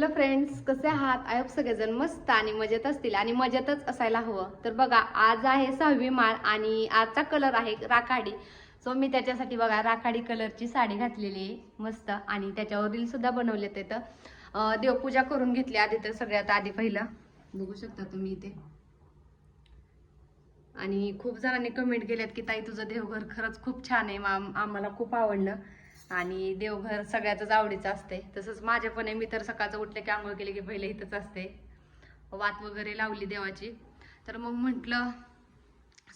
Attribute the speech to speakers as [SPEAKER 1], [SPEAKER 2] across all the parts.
[SPEAKER 1] Hello friends कसे आहात? आयोग सगळेजण मस्त आणि मजेत असतील आणि मजेतच असायला हवं. तर बघा आज आहे सहावी माळ आणि आजचा कलर आहे राखाडी. सो मी त्याच्यासाठी बघा राखाडी कलरची साडी घातलेली आहे मस्त. आणि त्याच्यावर रीलसुद्धा सुद्धा तर देवपूजा करून घेतली आधी तर सगळ्यात आधी पहिलं. बघू शकता तुम्ही इथे. आणि खूप जणांनी कमेंट केल्यात की ताई तुझं देवघर खरंच खूप छान आहे. मा- आम्हाला खूप आवडलं. आणि देवघर सगळ्यातच आवडीचं असते तसंच माझ्या पण आहे. मी तर सकाळचं उठले की आंघोळ केली की पहिले इथंच असते. वात वगैरे लावली देवाची. तर मग म्हटलं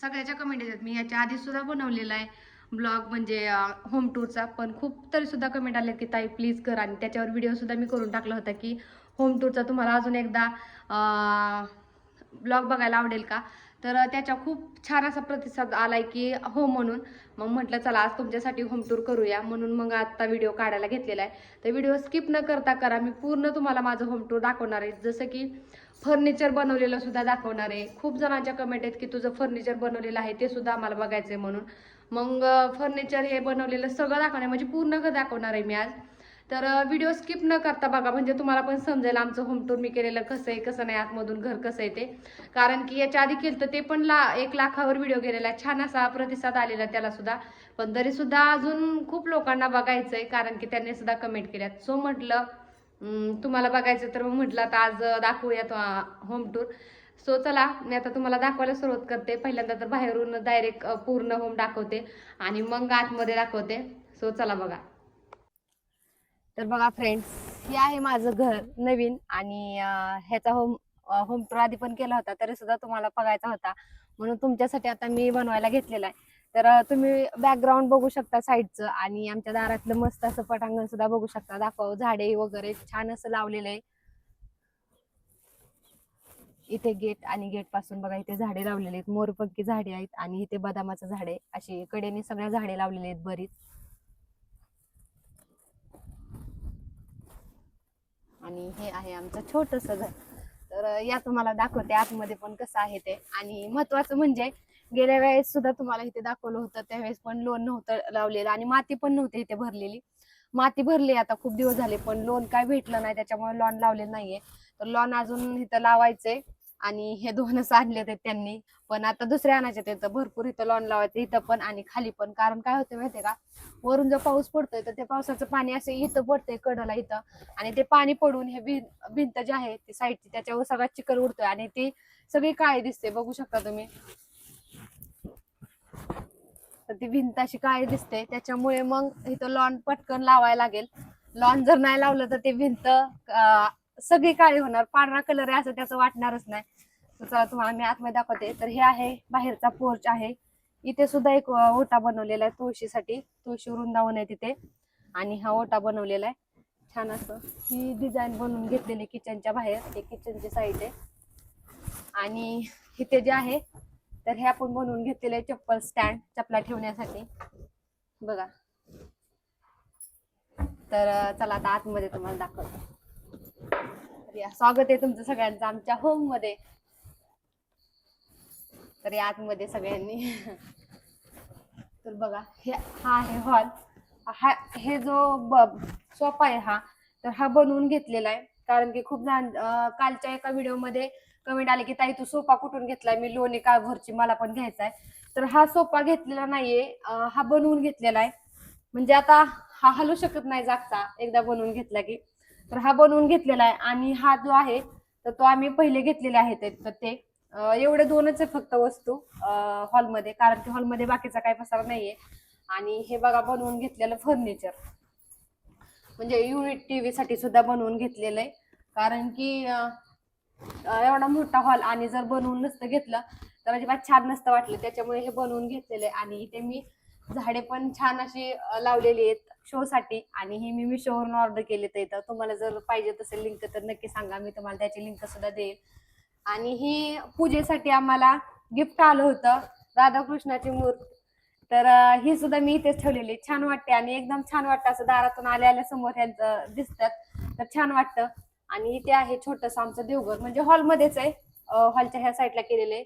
[SPEAKER 1] सगळ्याच्या कमेंट येतात. मी याच्या आधी सुद्धा बनवलेला आहे ब्लॉग म्हणजे होम टूरचा पण खूप तरी सुद्धा कमेंट आले की ताई प्लीज कर. आणि त्याच्यावर व्हिडिओ सुद्धा मी करून टाकला होता की होम टूरचा तुम्हाला अजून एकदा ब्लॉग बघायला आवडेल का? तर त्याच्या खूप छान असा प्रतिसाद आलाय की हो म्हणून. मग म्हटलं चला आज तुमच्यासाठी होम टूर करूया. म्हणून मग आता व्हिडिओ काढायला घेतलेला आहे. तर व्हिडिओ स्किप न करता करा. मी पूर्ण तुम्हाला माझं होम टूर दाखवणार आहे. जसं की फर्निचर बनवलेलं सुद्धा दाखवणार आहे. खूप जणांच्या कमेंट आहेत की तुझं फर्निचर बनवलेलं आहे ते सुद्धा आम्हाला बघायचं आहे म्हणून मग फर्निचर हे बनवलेलं सगळं दाखवणार आहे. म्हणजे पूर्ण ग दाखवणार आहे मी आज. तर व्हिडिओ स्किप न करता बघा म्हणजे तुम्हाला पण समजेल आमचं होम टूर मी केलेलं कसं आहे कसं नाही आतमधून घर कसं आहे ते. कारण की याच्या आधी केलं तर ते पण ला एक लाखावर व्हिडिओ गेलेला आहे. छान असा प्रतिसाद आलेला त्याला सुद्धा. पण तरी सुद्धा अजून खूप लोकांना बघायचं आहे कारण की त्यांनी सुद्धा कमेंट केल्यात. सो म्हटलं तुम्हाला बघायचं तर मग म्हटलं आता आज दाखवूयात होम टूर सो चला मी आता तुम्हाला दाखवायला सुरुवात करते. पहिल्यांदा तर बाहेरून डायरेक्ट पूर्ण होम दाखवते आणि मग आतमध्ये दाखवते. सो चला बघा. तर बघा फ्रेंड्स हे आहे माझं घर नवीन आणि ह्याचा होम होम टूर आधी पण केला होता तरी सुद्धा तुम्हाला बघायचा होता. म्हणून तुमच्यासाठी आता मी बनवायला घेतलेला आहे. तर तुम्ही बॅकग्राऊंड बघू शकता साईडचं आणि आमच्या दारातलं मस्त असं पटांगण सुद्धा बघू शकता. दाखव झाडे वगैरे छान असं लावलेलं आहे. इथे गेट आणि गेटपासून बघा इथे झाडे लावलेले आहेत. मोरपंखी झाडे आहेत आणि इथे बदामाचं झाड आहे. अशी कडेने सगळ्या झाडे लावलेली आहेत बरीच. आणि हे आहे आमचं छोटस घर. तर या तुम्हाला दाखवते आतमध्ये पण कसं आहे ते. आणि महत्वाचं म्हणजे गेल्या वेळेस सुद्धा तुम्हाला इथे दाखवलं होतं त्यावेळेस पण लोन नव्हतं लावलेलं आणि माती पण नव्हती इथे भरलेली. माती भरली आता खूप दिवस झाले पण लोन काय भेटलं नाही त्याच्यामुळे लॉन लावलेलं नाहीये. तर लॉन अजून इथं लावायचंय. आणि हे दोनच आणले ते त्यांनी. पण आता दुसऱ्या आणायचे तिथं भरपूर इथं लॉन लावायचं इथं पण आणि खाली पण. कारण काय होतं माहितीये का? वरून जर पाऊस पडतोय तर ते पावसाचं पाणी असं इथं पडतंय कडला इथं. आणि ते पाणी पडून हे भिं- भिंत जी आहे ती साईडची त्याच्यावर सगळा चिखल उडतोय आणि ती सगळी काळी दिसते. बघू शकता तुम्ही. तर ती भिंत अशी काळी दिसते. त्याच्यामुळे मग इथं लॉन पटकन लावायला लागेल. लॉन जर नाही लावलं तर ते भिंत सगळी काळी होणार पांढरा कलर आहे असं त्याचं वाटणारच नाही. तर चला तुम्हाला मी आतमध्ये दाखवते. तर हे आहे बाहेरचा पोर्च आहे. इथे सुद्धा एक ओटा बनवलेला आहे तुळशीसाठी. तुळशी वृंदावन आहे तिथे. आणि हा ओटा बनवलेला आहे. छान असं. ही डिझाईन बनवून घेतलेली किचनच्या बाहेर. हे किचनची साईड आहे. आणि इथे जे आहे तर हे आपण बनवून घेतलेले आहे चप्पल स्टँड चपला ठेवण्यासाठी. बघा. तर चला आता आतमध्ये तुम्हाला दाखवतो. या स्वागत आहे तुमचं सगळ्यांचं आमच्या होममध्ये. तर या आतमध्ये सगळ्यांनी. तर बघा हे हा आहे हॉल हा हे जो सोफा आहे हा तर हा बनवून घेतलेला आहे. कारण की खूप जण कालच्या एका व्हिडिओमध्ये कमेंट आले की ताई तू सोफा कुठून घेतलाय? मी लोणी का घरची मला पण घ्यायचा आहे तर हा सोफा घेतलेला नाहीये हा बनवून घेतलेला आहे. म्हणजे आता हा हलू शकत नाही जागचा एकदा बनवून घेतला की. तर हा बनवून घेतलेला आहे. आणि हा जो आहे तर तो आम्ही पहिले घेतलेले आहेत ते- तर ते एवढे दोनच आहे फक्त वस्तू हॉलमध्ये. कारण की हॉलमध्ये बाकीचा काही पसारा नाहीये. आणि हे बघा बनवून घेतलेलं फर्निचर म्हणजे युनिट टीव्ही साठी सुद्धा बनवून घेतलेलं आहे. कारण की एवढा मोठा हॉल आणि जर बनवून नसतं घेतलं तर अजिबात छान नसतं वाटलं. त्याच्यामुळे हे बनवून घेतलेलं आहे. आणि इथे मी झाडे पण छान अशी लावलेली आहेत शो साठी. आणि हे मी मिशोवरून ऑर्डर केले तर इथं तुम्हाला जर पाहिजे तसेल लिंक तर नक्की सांगा. मी तुम्हाला त्याची लिंक सुद्धा देईल. आणि ही पूजेसाठी आम्हाला गिफ्ट आलं होतं राधाकृष्णाची मूर्त. तर ही सुद्धा मी इथेच ठेवलेली. छान वाटते आणि एकदम छान वाटतं असं दारातून आल्या आल्या समोर ह्यांचं दिसतात. तर छान वाटतं. आणि इथे आहे छोटस आमचं देवघर. म्हणजे हॉलमध्येच आहे. हॉलच्या ह्या साईडला केलेलं आहे.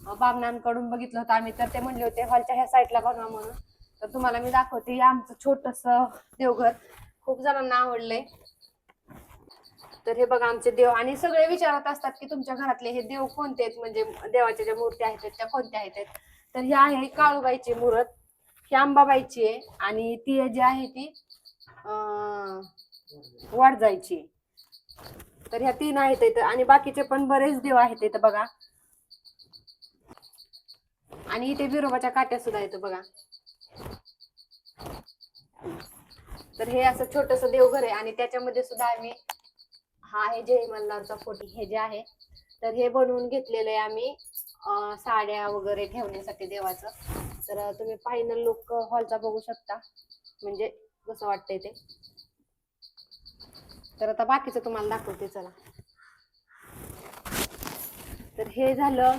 [SPEAKER 1] बाबनांकडून बघितलं होतं आम्ही तर ते म्हणले होते हॉलच्या ह्या साईडला बनवा म्हणून. तर तुम्हाला मी दाखवते आमचं छोटस देवघर. खूप जणांना आवडलंय. तर हे बघा आमचे देव. आणि सगळे विचारत असतात की तुमच्या घरातले हे देव कोणते आहेत? म्हणजे देवाच्या ज्या मूर्ती आहेत त्या कोणत्या आहेत? तर ही आहे काळूबाईची मूर्त. ही आंबाबाईची आहे आणि ती जी आहे ती अं, वाडजायची तर ह्या तीन आहेत आणि बाकीचे पण बरेच देव आहेत इथं बघा. आणि इथे बिरोबाच्या काट्या सुद्धा येतो बघा. तर हे असं छोटस देवघर आहे आणि त्याच्यामध्ये सुद्धा आम्ही हा आहे जय मल्हारचा फोटो हे जे आहे. तर हे बनवून घेतलेलं आहे आम्ही साड्या वगैरे ठेवण्यासाठी देवाचं. तर तुम्ही फायनल लुक हॉलचा बघू शकता. म्हणजे कसं वाटतंय ते. तर आता बाकीचं तुम्हाला दाखवते चला. तर हे झालं.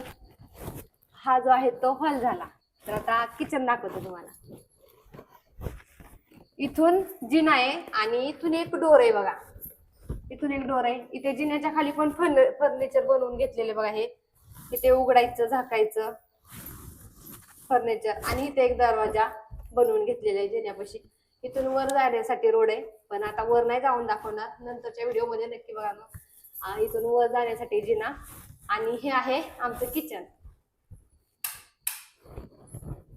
[SPEAKER 1] हा जो आहे तो हॉल झाला. तर आता किचन दाखवतो तुम्हाला. इथून जिना आहे आणि इथून एक डोर आहे बघा. इथून एक डोर आहे. इथे जिन्याच्या खाली पण फर्निचर बनवून घेतलेले बघा हे. इथे उघडायचं झाकायचं फर्निचर आणि इथे एक दरवाजा बनवून घेतलेला आहे जिन्यापाशी. इथून वर जाण्यासाठी रोड आहे. पण आता वर नाही जाऊन दाखवणार. नंतरच्या व्हिडिओमध्ये नक्की बघा ना. इथून वर जाण्यासाठी जिना आणि हे आहे आमचं किचन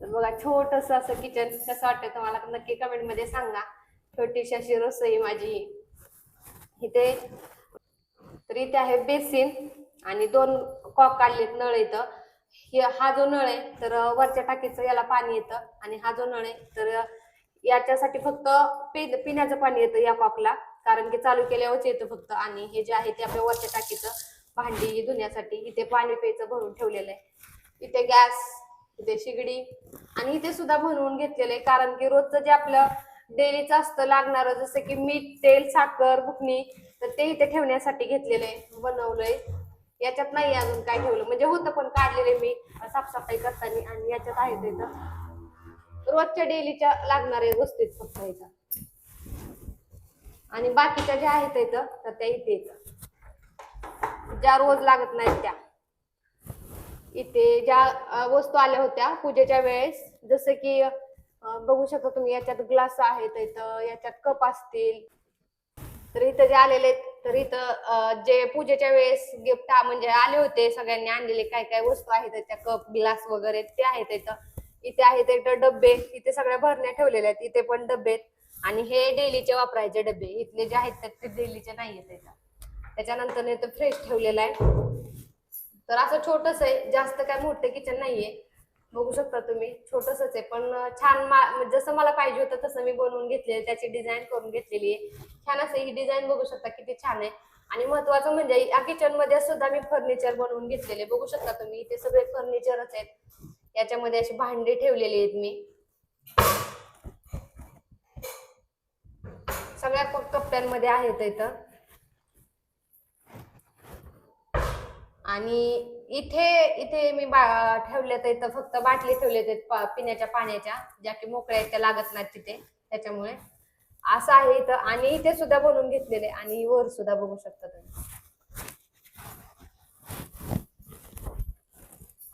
[SPEAKER 1] तर बघा छोटस असं किचन कसं वाटतं तुम्हाला? नक्की कमेंटमध्ये सांगा. छोटीशी अशी रसोई माझी इथे. तर इथे आहे बेसिन आणि दोन कॉक काढलेत नळ इथं. हे- हा जो नळ आहे तर वरच्या टाकीचं याला पाणी येतं आणि हा जो नळ आहे तर याच्यासाठी फक्त पि- पिण्याचं पाणी येतं या कॉकला. कारण की चालू केल्यावरच येतं फक्त. आणि हे जे आहे ते आपल्या वरच्या टाकीचं भांडी धुण्यासाठी इथे पाणी प्यायचं भरून ठेवलेलं आहे. इथे गॅस इथे शिगडी. आणि इथे सुद्धा बनवून घेतलेलं आहे कारण की रोजचं जे आपलं डेलीचं असतं लागणारं जसं की मीठ तेल साखर बुकणी तर ते इथे ठेवण्यासाठी घेतलेलं आहे बनवलंय. याच्यात नाही अजून काय ठेवलं म्हणजे होतं पण काढलेले मी साफसफाई करताना आणि याच्यात आहे ते इथं रोजच्या डेलीच्या लागणाऱ्या वस्तू आहेत फक्त इथं आणि बाकीच्या ज्या आहेत इथं तर त्या इथे ज्या रोज लागत नाहीत त्या. इथे ज्या वस्तू आल्या होत्या पूजेच्या वेळेस जसं की बघू शकता तुम्ही याच्यात ग्लास आहेत इथं याच्यात कप असतील. तर इथं जे आलेले आहेत, तर इथं जे पूजेच्या वेळेस गिफ्ट म्हणजे आले होते सगळ्यांनी आणलेले काय काय वस्तू आहेत त्या कप ग्लास वगैरे ते आहेत इथं. इथे आहेत इथं डब्बे इथे सगळ्या भरण्या ठेवलेल्या आहेत इथे पण डब्बे आहेत. आणि हे डेलीचे वापरायचे डबे इथले जे आहेत ते डेलीचे नाही आहेत इथं. त्याच्यानंतर इथं फ्रेश ठेवलेला आहे. तर असं छोटस आहे जास्त काय मोठं किचन नाहीये. बघू शकता तुम्ही छोटसच आहे पण छान मा- म्हणजे जसं मला पाहिजे होतं तसं मी बनवून घेतलेलं त्याची डिझाईन करून घेतलेली आहे. छान असं ही डिझाईन बघू शकता किती छान आहे. आणि महत्वाचं म्हणजे या किचनमध्ये सुद्धा मी फर्निचर बनवून घेतलेले बघू शकता तुम्ही इथे सगळे फर्निचरच आहेत. याच्यामध्ये अशी भांडी ठेवलेली आहेत मी. सगळ्या कप्प्यांमध्ये आहेत इथं. आणि इथे इथे मी बा- तर इथं फक्त बाटली ठेवले आहेत पिण्याच्या पाण्याच्या ज्या की मोकळ्या आहेत त्या लागत नाहीत तिथे त्याच्यामुळे. असं आहे इथं. आणि इथे सुद्धा बनवून घेतलेले आणि वर सुद्धा बघू शकता तुम्ही.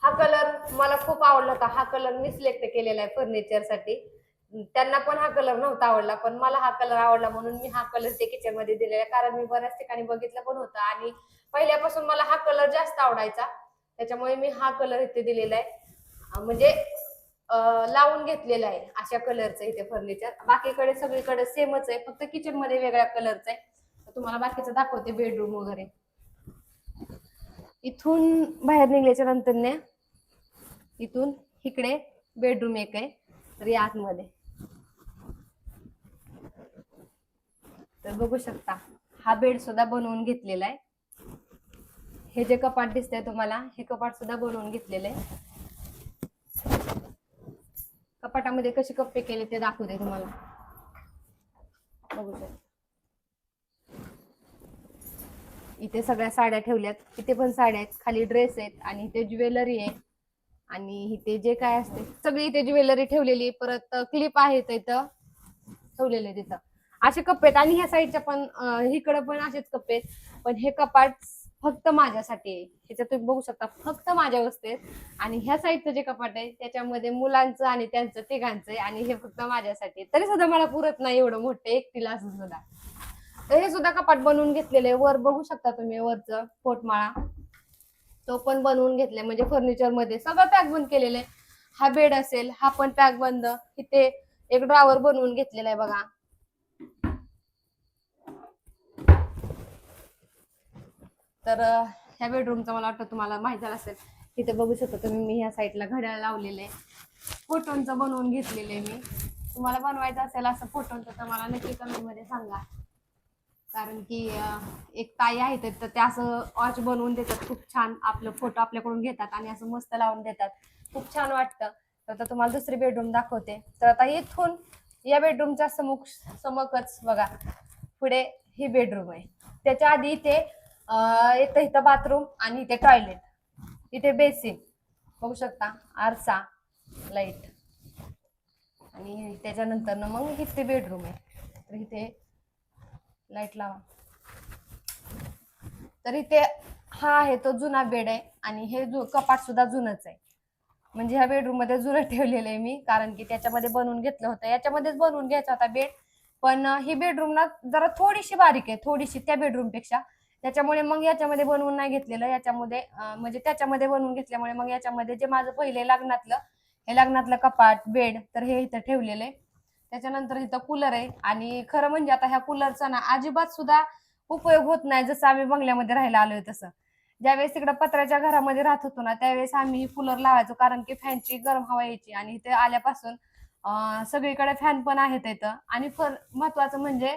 [SPEAKER 1] हा कलर मला खूप आवडला होता. हा कलर मी सिलेक्ट केलेला आहे फर्निचरसाठी. त्यांना पण हा कलर नव्हता आवडला पण मला हा कलर आवडला म्हणून मी हा कलर ते किचनमध्ये दिलेला आहे. कारण मी बऱ्याच ठिकाणी बघितलं पण होतं. आणि पहिल्यापासून मला हा कलर जास्त आवडायचा. त्याच्यामुळे मी हा कलर इथे दिलेला आहे. म्हणजे लावून घेतलेला आहे अशा कलरचं इथे फर्निचर बाकीकडे सगळीकडे सेमच आहे. फक्त किचनमध्ये वेगळ्या कलरचं आहे. तर तुम्हाला बाकीचं दाखवते बेडरूम वगैरे. इथून बाहेर निघल्याच्या नंतरने इथून इकडे बेडरूम एक आहे. तर या आतमध्ये. तर बघू शकता हा बेड सुद्धा बनवून घेतलेला आहे. हे जे कपाट दिसतंय तुम्हाला हे कपाट सुद्धा बनवून घेतलेलं आहे. कपाटामध्ये कसे कप्पे केले ते दाखवते तुम्हाला. बघू शकता. इथे सगळ्या साड्या ठेवल्यात. इथे पण साड्या आहेत. खाली ड्रेस आहेत आणि इथे ज्वेलरी आहे. आणि इथे जे काय असते सगळी इथे ज्वेलरी ठेवलेली परत क्लिप आहेत इथं. ठेवलेले तिथं. असे कप्पे आहेत. आणि ह्या साईडच्या पण इकडं पण असेच कप्पे आहेत. पण हे कपाट फक्त माझ्यासाठी आहे. ह्याच्यात तुम्ही बघू शकता फक्त माझ्या वस्तू आहेत. आणि ह्या साईडचं जे कपाट आहे त्याच्यामध्ये मुलांचं आणि त्यांचं तिघांचं आहे आणि हे फक्त माझ्यासाठी आहे. तरी सुद्धा मला पुरत नाही एवढं मोठं एकटीला असं सुद्धा. तर हे सुद्धा कपाट बनवून घेतलेलं आहे. वर बघू शकता तुम्ही वरचं पोटमाळा. तो पण बनवून घेतलाय. म्हणजे फर्निचरमध्ये सगळं पॅक बंद केलेलं आहे. हा बेड असेल हा पण पॅक बंद. इथे एक ड्रॉवर बनवून घेतलेला आहे बघा. तर ह्या बेडरूमचं मला वाटतं तुम्हाला माहिती झालं असेल. तिथे बघू शकता तुम्ही मी ह्या साईडला घड्याळ लावलेले फोटोंचं बनवून घेतलेले मी. तुम्हाला बनवायचं असेल असं फोटोंचं तर मला नक्की कमेंटमध्ये सांगा. कारण की एक ताई आहेत तर ते असं वॉच बनवून देतात. खूप छान आपलं फोटो आपल्याकडून घेतात आणि असं मस्त लावून देतात. खूप छान वाटतं. तर आता तुम्हाला दुसरी बेडरूम दाखवते. तर आता इथून या बेडरूमच्या समुख समकच बघा. पुढे ही बेडरूम आहे. त्याच्या आधी इथे इथं इथं बाथरूम आणि इथे टॉयलेट. इथे बेसिन. बघू शकता आरसा लाइट. आणि त्याच्यानंतर ना मग इथे बेडरूम आहे. तर इथे लाइट लावा. तर इथे हा आहे तो जुना बेड आहे आणि हे जु कपाट सुद्धा जुनच आहे. म्हणजे ह्या बेडरूममध्ये जुनं ठेवलेलं आहे मी कारण की त्याच्यामध्ये बनवून घेतलं होतं. याच्यामध्येच बनवून घ्यायचा होता बेड पण ही बेडरूम ना जरा थोडीशी बारीक आहे थोडीशी त्या बेडरूमपेक्षा त्याच्यामुळे मग याच्यामध्ये बनवून नाही घेतलेलं. याच्यामध्ये म्हणजे त्याच्यामध्ये बनवून घेतल्यामुळे मग याच्यामध्ये जे माझं पहिले लग्नातलं हे लग्नातलं कपाट बेड तर हे इथं ठेवलेलं आहे. त्याच्यानंतर इथं कूलर आहे. आणि खरं म्हणजे आता ह्या कूलरचा ना अजिबात सुद्धा उपयोग होत नाही जसं आम्ही बंगल्यामध्ये राहायला आलोय तसं. ज्यावेळेस तिकडे पत्र्याच्या घरामध्ये राहत होतो ना त्यावेळेस आम्ही कूलर लावायचो. कारण की फॅनची गरम हवा यायची आणि इथे आल्यापासून सगळीकडे फॅन पण आहेत इथं. आणि फर महत्वाचं म्हणजे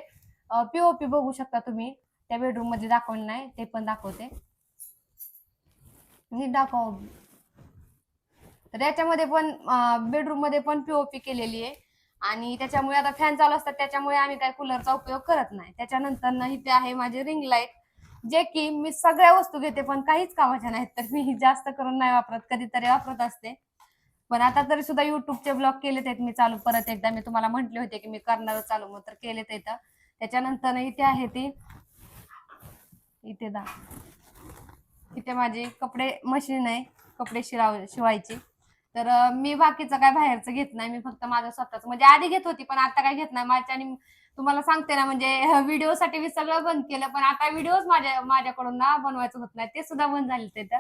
[SPEAKER 1] पीओपी बघू शकता तुम्ही. त्या बेडरूममध्ये दाखवलं नाही ते पण दाखवते. नीट दाखव. तर याच्यामध्ये पण बेडरूममध्ये पण पीओपी केलेली आहे. आणि त्याच्यामुळे आता फॅन चालू असतात त्याच्यामुळे आम्ही काय कूलरचा उपयोग करत नाही. त्याच्यानंतर ना इथे आहे माझे रिंग लाइट जे की मी सगळ्या वस्तू घेते पण काहीच कामाच्या नाहीत. तर मी जास्त करून नाही वापरत कधीतरी वापरत असते. पण आता तरी सुद्धा युट्यूबचे ब्लॉग केलेत आहेत मी चालू. परत एकदा मी तुम्हाला म्हटले होते की मी करणार चालू मग तर केलेत इथं त्याच्यानंतर इथे आहे ती इथे दा. इथे माझे कपडे मशीन आहे कपडे शिराव शिवायची. तर मी बाकीचं काय बाहेरचं घेत नाही. मी फक्त माझं स्वतःच. म्हणजे आधी घेत होती पण आता काय घेत नाही. माझ्या आणि तुम्हाला सांगते ना म्हणजे व्हिडिओसाठी मी सगळं बंद केलं पण आता व्हिडिओज माझ्या माझ्याकडून ना बनवायचं होत नाही. ते सुद्धा बंद झाले तिथं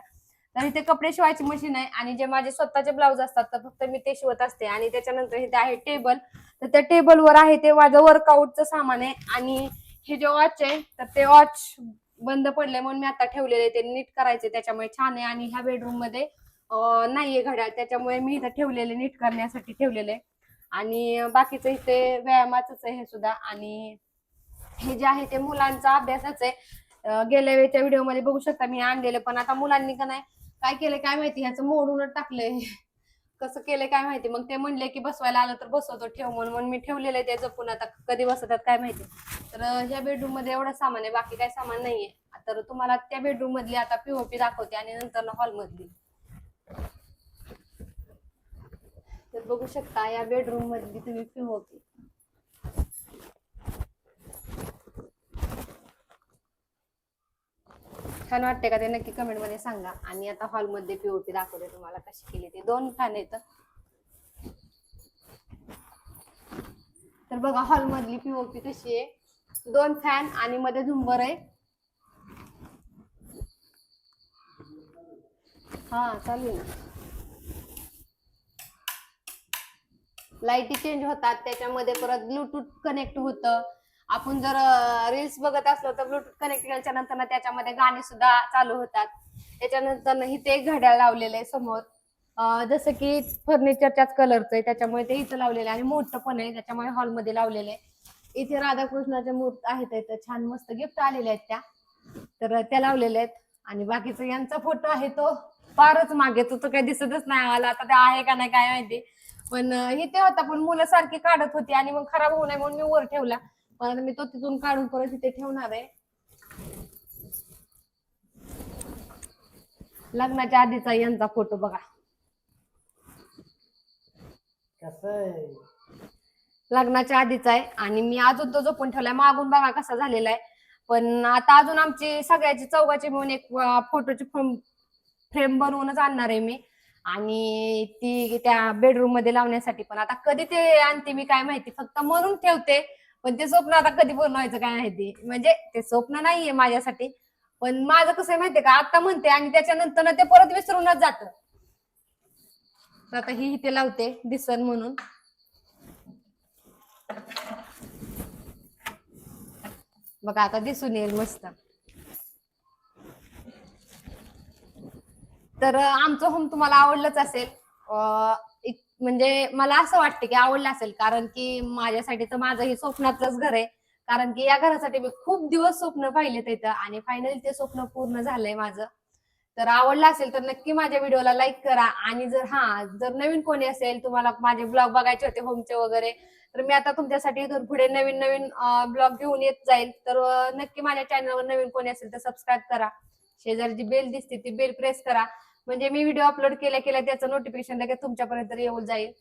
[SPEAKER 1] तर इथे कपडे शिवायची मशीन आहे आणि जे माझे स्वतःचे ब्लाऊज असतात तर फक्त मी ते शिवत असते. आणि त्याच्यानंतर इथे आहे टेबल. तर त्या टेबलवर आहे ते माझं वर्कआउटचं सामान आहे. आणि हे जे वॉच आहे तर ते वॉच बंद पडले म्हणून मी आता ठेवलेले ते नीट करायचे त्याच्यामुळे छान आहे. आणि ह्या बेडरूममध्ये नाहीये घड्याळ. त्याच्यामुळे मी इथं ठेवलेले नीट करण्यासाठी ठेवलेले आणि बाकीचं इथे व्यायामाचंच आहे हे सुद्धा. आणि हे जे आहे ते मुलांचा अभ्यासाच आहे. गेल्या वेळच्या व्हिडिओमध्ये बघू शकता मी आणलेलं पण आता मुलांनी का नाही काय केलं काय माहिती ह्याचं मोडूनच टाकलंय. कसं केलंय काय माहिती? मग ते म्हणले की बसवायला आलं तर बसवतो ठेव म्हणून. म्हणून मी ठेवलेलं आहे ते जपून. आता कधी बसवतात काय माहिती? तर ह्या बेडरूममध्ये एवढं सामान आहे बाकी काय सामान नाहीये. तर तुम्हाला त्या बेडरूम मधली आता पीओपी दाखवते आणि नंतर हॉल मधली. तर बघू शकता या बेडरूम मधली तुम्ही पीओपी छान वाटते का ते नक्की कमेंटमध्ये सांगा. आणि आता हॉलमध्ये पीओपी दाखवते तुम्हाला कशी केली ते. दोन फॅन आहेत. तर बघा हॉल मधली पीओपी कशी आहे. दोन फॅन आणि मध्ये झुंबर आहे. हा चालू ना. लाईटी चेंज होतात. त्याच्यामध्ये परत ब्लूटूथ कनेक्ट होतं. आपण जर रील्स बघत असलो तर ब्लूटूथ कनेक्ट केल्याच्यानंतर ना त्याच्यामध्ये गाणी सुद्धा चालू होतात. त्याच्यानंतर इथे एक घड्याळ लावलेलं आहे समोर. जसं की फर्निचरच्याच कलरचं आहे. त्याच्यामुळे ते इथं लावलेलं आहे आणि मोठं पण आहे. त्याच्यामुळे हॉलमध्ये लावलेलं आहे. इथे राधाकृष्णाच्या मूर्त आहेत. इथं छान मस्त गिफ्ट आलेले आहेत त्या. तर त्या लावलेल्या आहेत. आणि बाकीचा यांचा फोटो आहे तो. फारच मागे तो तर काही दिसतच नाही आला आता ते आहे का नाही काय माहिती. पण अं, इथे होता. पण मुलं सारखी काढत होती आणि मग खराब होऊ नये म्हणून मी वर ठेवला. पण आता मी तो तिथून काढून परत इथे ठेवणार आहे. लग्नाच्या आधीचा यांचा फोटो बघा. लग्नाच्या आधीचा आहे आणि मी अजून तो जपून ठेवलाय. मागून बघा कसा झालेला आहे. पण आता अजून आमची सगळ्याची चौघाची मिळून एक फोटोची फ्रेम बनवूनच आणणार आहे मी. आणि ती त्या बेडरूममध्ये लावण्यासाठी. पण आता कधी ते आणते मी काय माहिती. फक्त म्हणून ठेवते. पण ते स्वप्न आता कधी पूर्ण व्हायचं काय माहिती म्हणजे ते स्वप्न नाहीये माझ्यासाठी. पण माझं कसं आहे माहितीये का? आता म्हणते आणि त्याच्यानंतर ते परत विसरूनच जात. आता ही इथे लावते दिसन म्हणून. बघा आता दिसून येईल मस्त. तर आमचं होम तुम्हाला आवडलंच असेल. म्हणजे मला असं वाटतं की आवडलं असेल कारण की माझ्यासाठी तर माझं हे स्वप्नातलंच घर आहे. कारण की या घरासाठी मी खूप दिवस स्वप्न पाहिले तिथं आणि फायनली ते स्वप्न पूर्ण झालंय माझं. तर आवडलं असेल तर नक्की माझ्या व्हिडिओला लाईक करा. आणि जर हा जर नवीन कोणी असेल तुम्हाला माझे ब्लॉग बघायचे होते होमचे वगैरे तर मी आता तुमच्यासाठी इथून पुढे नवीन नवीन ब्लॉग घेऊन येत जाईल. तर नक्की माझ्या चॅनलवर नवीन कोणी असेल तर सबस्क्राईब करा. शेजारी जी बेल दिसते ती बेल प्रेस करा. म्हणजे मी व्हिडिओ अपलोड केल्या केल्या त्याचं नोटिफिकेशन लगेच तुमच्यापर्यंत येऊन जाईल.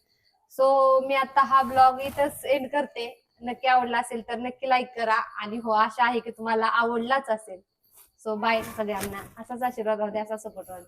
[SPEAKER 1] सो मी आता हा ब्लॉग इथंच एंड करते. नक्की आवडला असेल तर नक्की लाईक करा. आणि हो आशा आहे की तुम्हाला आवडलाच असेल. सो बाय सगळ्यांना. असाच आशीर्वाद राहू असा सपोर्ट राहू